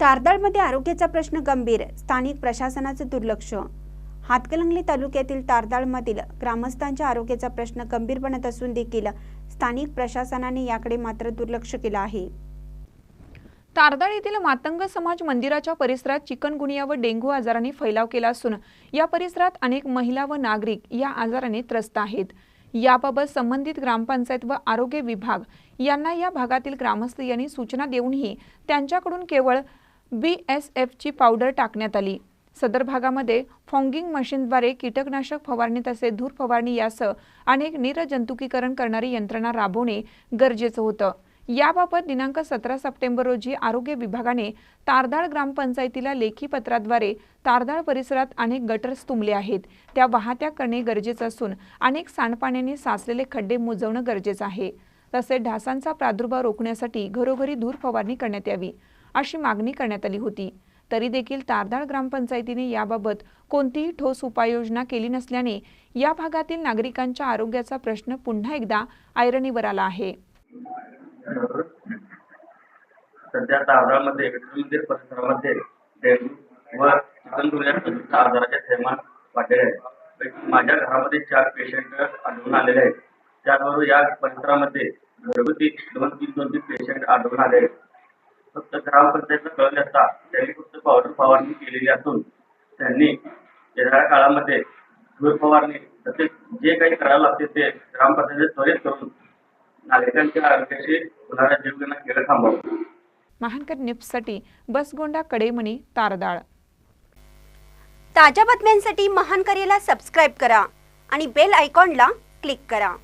तारदाळमध्ये आरोग्याचा प्रश्न गंभीर स्थानिक प्रशासनाचं दुर्लक्ष. हातकलंगली तालुक्यातील तारदाळमधील ग्रामस्थांच्या आरोग्याचा प्रश्न गंभीर बनत असून देखील स्थानिक प्रशासनाने याकडे मात्र दुर्लक्ष केलं आहे. तारदाळ येथील मातंग समाज मंदिराच्या परिसरात चिकनगुनिया व डेंग्यू आजाराने फैलाव केला असून या परिसरात अनेक महिला व नागरिक या आजाराने त्रस्त आहेत. याबाबत संबंधित ग्रामपंचायत व आरोग्य विभाग यांना या भागातील ग्रामस्थ यांनी सूचना देऊनही त्यांच्याकडून केवळ बी एस एफची पावडर टाकण्यात आली. सदर भागामध्ये फॉंगिंग मशीनद्वारे कीटकनाशक फवारणी तसेच धूर फवारणी यासह अनेक निरजंतुकीकरण करणारी यंत्रणा राबवणे गरजेचं होतं. याबाबत दिनांक सतरा सप्टेंबर रोजी आरोग्य विभागाने तारदाळ ग्रामपंचायतीला लेखी पत्राद्वारे तारदाळ परिसरात अनेक गटर्स तुंबले आहेत. त्या वाहत्या करणे गरजेचं असून अनेक सांडपाण्याने साचलेले खड्डे मुजवणं गरजेचं आहे. तसेच ढासांचा प्रादुर्भाव रोखण्यासाठी घरोघरी धूर फवारणी करण्यात यावी. अशी मागणी करण्यात आली होती. तरी देखील तारदाळ ग्रामपंचायतीने याबाबत कोणतीही ठोस उपाययोजना केली नसल्याने या भागातील नागरिकांच्या आरोग्याचा प्रश्न पुन्हा एकदा ऐरणीवर आला आहे. सध्या तारदाळमध्ये विठ्ठल मंदिर परिसरामध्ये डेंग्यू व चिकनगुन्या आजाराचे थैमान वाढलेले आहे. माझ्या घरामध्ये चार पेशंट आढळून आलेले आहेत. त्याचबरोबर या परिसरामध्ये घरगुती दोन तीन दोन तीन पेशंट आढळून आले आहेत. फक्त ग्रामपंचायतला कळले असता त्यांनी फक्त पावडर फवारणी केलेली असून त्यांनी येणाऱ्या काळामध्ये धूर फवारणी तसेच जे काही करायला लागते ते ग्रामपंचायत त्वरित करून नागरिकांच्या आरोग्याशी होणाऱ्या जीवघेणा खेळ थांबवावा महानकर न्यूजसाठी बसगोंडा कडेमणी तारदाळ. ताज्या बातम्यांसाठी महान करेला सबस्क्राईब करा आणि बेल आयकॉनला क्लिक करा.